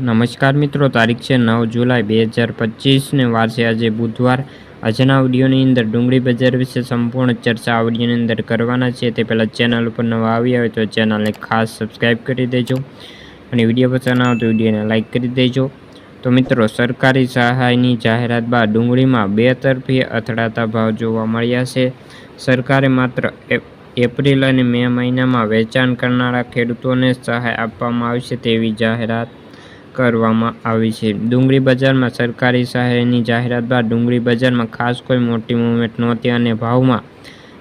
નમસ્કાર મિત્રો, તારીખ છે નવ જુલાઈ બે હજાર પચીસને વાર છે આજે બુધવાર. આજના ઓડિયોની અંદર ડુંગળી બજાર વિશે સંપૂર્ણ ચર્ચા ઓડિયોની અંદર કરવાના છે. તે પહેલાં ચેનલ ઉપર નવા આવ્યા હોય તો ચેનલને ખાસ સબસ્ક્રાઈબ કરી દેજો અને વીડિયો પસંદ આવે તો વિડીયોને લાઇક કરી દેજો. તો મિત્રો, સરકારી સહાયની જાહેરાત બાદ ડુંગળીમાં બે તરફી અથડાતા ભાવ જોવા મળ્યા છે. સરકારે માત્ર એપ- એપ્રિલ અને મે મહિનામાં વેચાણ કરનારા ખેડૂતોને સહાય આપવામાં આવશે તેવી જાહેરાત કરવામાં આવી છે. ડુંગળી બજારમાં સરકારી સહાયની જાહેરાત બાદ ડુંગળી બજારમાં ખાસ કોઈ મોટી મૂવમેન્ટ નહોતી અને ભાવમાં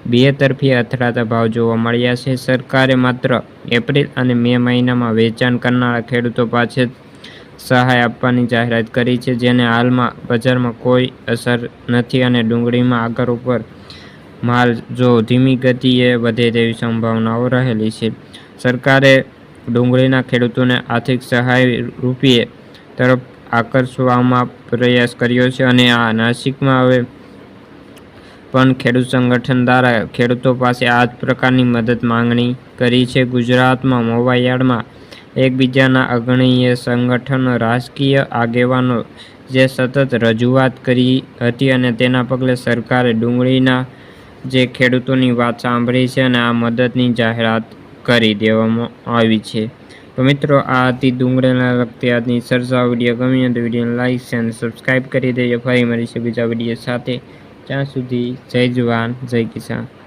બે તરફી અથડાતા ભાવ જોવા મળ્યા છે. સરકારે માત્ર એપ્રિલ અને મે મહિનામાં વેચાણ કરનારા ખેડૂતો પાસે સહાય આપવાની જાહેરાત કરી છે, જેને હાલમાં બજારમાં કોઈ અસર નથી અને ડુંગળીમાં આગળ ઉપર માલ જો ધીમી ગતિએ વધે તેવી સંભાવનાઓ રહેલી છે. સરકારે ડુંગળીના ખેડૂતોને આર્થિક સહાય રૂપીએ તરફ આકર્ષવામાં પ્રયાસ કર્યો છે અને આ નાસિકમાં હવે પણ ખેડૂત સંગઠન દ્વારા ખેડૂતો પાસે આ જ પ્રકારની મદદ માંગણી કરી છે. ગુજરાતમાં મોવાયાર્ડમાં એકબીજાના અગ્રણીય સંગઠનો રાજકીય આગેવાનો જે સતત રજૂઆત કરી હતી અને તેના પગલે સરકારે ડુંગળીના જે ખેડૂતોની વાત સાંભળી છે અને આ મદદની જાહેરાત કરી દેવામાં આવી છે. તો મિત્રો, આ હતી ડુંગળીના લગતી આજની ચર્ચા વીડિયો. ગમી તો વિડીયોને લાઈક છે અને સબસ્ક્રાઈબ કરી દેજો. ફરી મળીશું બીજા વીડિયો સાથે. ત્યાં સુધી જય જવાન, જય કિસાન.